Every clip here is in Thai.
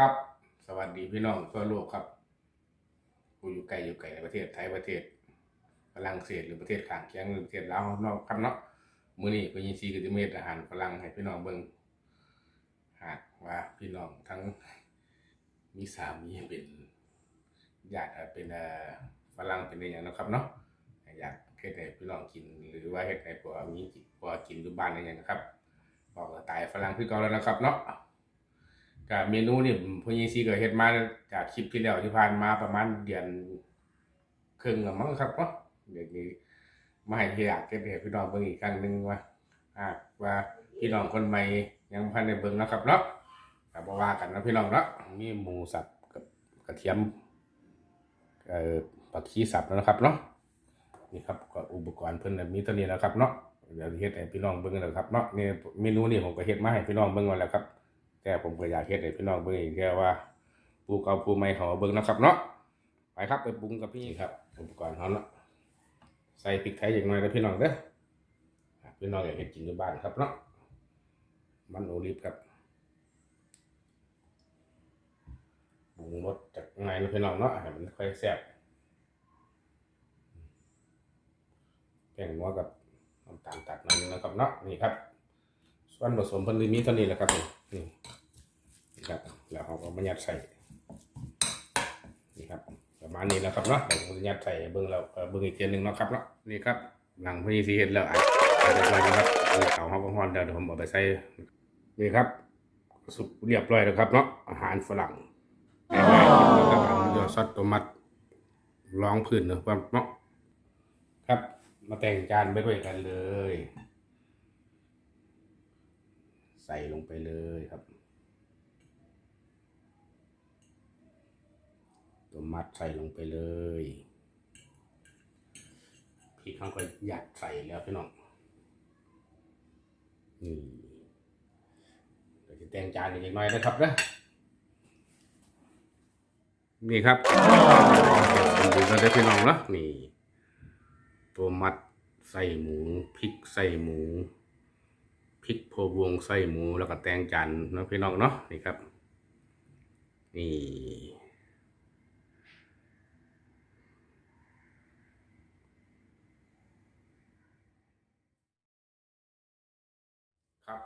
ครับ สวัสดีพี่น้องทั่วโลกครับผู้อยู่ไกลอยู่ไกลในประเทศไทยประเทศฝรั่งเศสหรือประเทศข้างเคียงหรือประเทศลาวนอกครับเนาะมื้อนี้ก็ยินดีกับที่เมตอาหารฝรั่งให้พี่น้องเบิ่งหากว่าพี่น้องทั้งมีสามีเป็นญาติเป็นฝรั่งเป็นอะไรอย่างนะครับเนาะอยากเฮ็ดให้พี่น้องกินหรือว่าเฮ็ดให้พวกมีกินพวกกินอยู่บ้านอะไรอย่างนะครับบอกสไตล์ฝรั่งคือเก่าแล้วนะครับเนาะ กับเมนูนี่พ่อยี่ซีก็เฮ็ดมาจากคลิปที่แล้วที่ผ่านมาประมาณเดือนครึ่งแล้วมั้งครับเนาะเดี๋ยวนี้มาให้ที่อยากเก็บให้พี่น้องเบิ่งอีกครั้งหนึ่งว่าอ่าว่าพี่น้องคนใหม่ยังพันในเบิ่งนะครับเนาะก็บ่ว่ากันนะพี่น้องเนาะมีหมูสับกับกระเทียมเอ่อผักชีสับแล้วนะครับเนาะนี่ครับก็อุปกรณ์เพิ่นมีเท่านี้แล้วครับเนาะเดี๋ยวเฮ็ดให้พี่น้องเบิ่งแล้วครับเนาะนี่เมนูนี่ผมก็เฮ็ดมาให้พี่น้องเบิ่งมาแล้วครับ แต่ผมก็อยากเฮ็ดให้พี่น้องเบิ่งอีกแค่ว่าปลูกเอาปลูใหม่เขามาเบิ่งนะครับเนาะไปครับไปปรุงกับพี่ครับ อุปกรณ์เขาเนาะใส่พริกไทยอย่างน้อยนะพี่น้องเด้ออะพี่น้องอยากเฮ็ดกินอยู่บ้านครับเนาะมันโอลิฟครับปรุงรสจากไงนะพี่น้องเนาะให้มันค่อยแซ่บแป้งนัวกับน้ำตาลตัดนั่นนะครับเนาะนี่ครับ ส่วนผสมเพิ่นมีเท่านี้แหละครับนี่ ครับแล้วเราก็มายัดใส่นี่ครับประมาณนี้แล้วครับเนาะเดี๋ยวมจะยัดใส่เบิ้งเราเอ่อเบิ้งอีกเทียหนึ่งเนาะครับเนาะนี่ครับหลังพี่ซีเห็ดแล้วอะเรียบร้อยนะครับเอาเขาเขาก็ฮ้อนเดี๋ยวผมเอาไปใส่นี่ครับ สุกเรียบร้อยแล้วครับเนาะอาหารฝรั่งง่ายๆแล้วก็ทำยอดซอสโตมัตรองพื้นเนาะครับเนาะครับ มาแต่งจานไปด้วยกันเลย ใส่ลงไปเลยครับ ตัวมัดใส่ลงไปเลยพริกเขาก็หยัดใส่แล้วพี่น้องนี่เดี๋ยวจะแต่งจานอีกหน่อยนะครับนะนี่ครับดูกันได้พี่น้องนะนี่ตัวมัดใส่หมูพริกใส่หมูพริกโพวงไส้หมูแล้วก็แตงจันนะพี่น้องเนาะนี่ครับ นี่ ครับ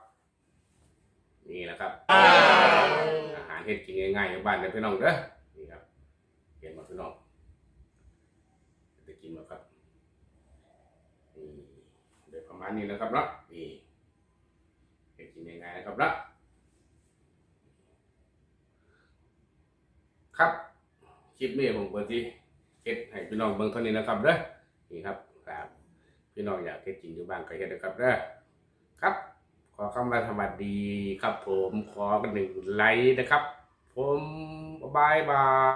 นี่แหละครับอาหารเฮ็ดกินง่ายๆในบ้านเลยพี่น้องเด้อนี่ครับเห็นมาพี่น้องจะกินมาครับนี่เดี๋ยวประมาณนี้นะครับเนาะนี่เฮ็ดกินยังไงนะครับละครับคลิปนี้ผมเปิดที่เฮ็ดให้พี่น้องเบิ่งเท่านี้นะครับเด้อนี่ครับครับพี่น้องอยากเฮ็ดกินอยู่บ้านก็เฮ็ดนะครับเด้อครับข อคำว่าสวัสดีครับผมขอกันหนึ่งไลค์นะครับ ผมบายบาย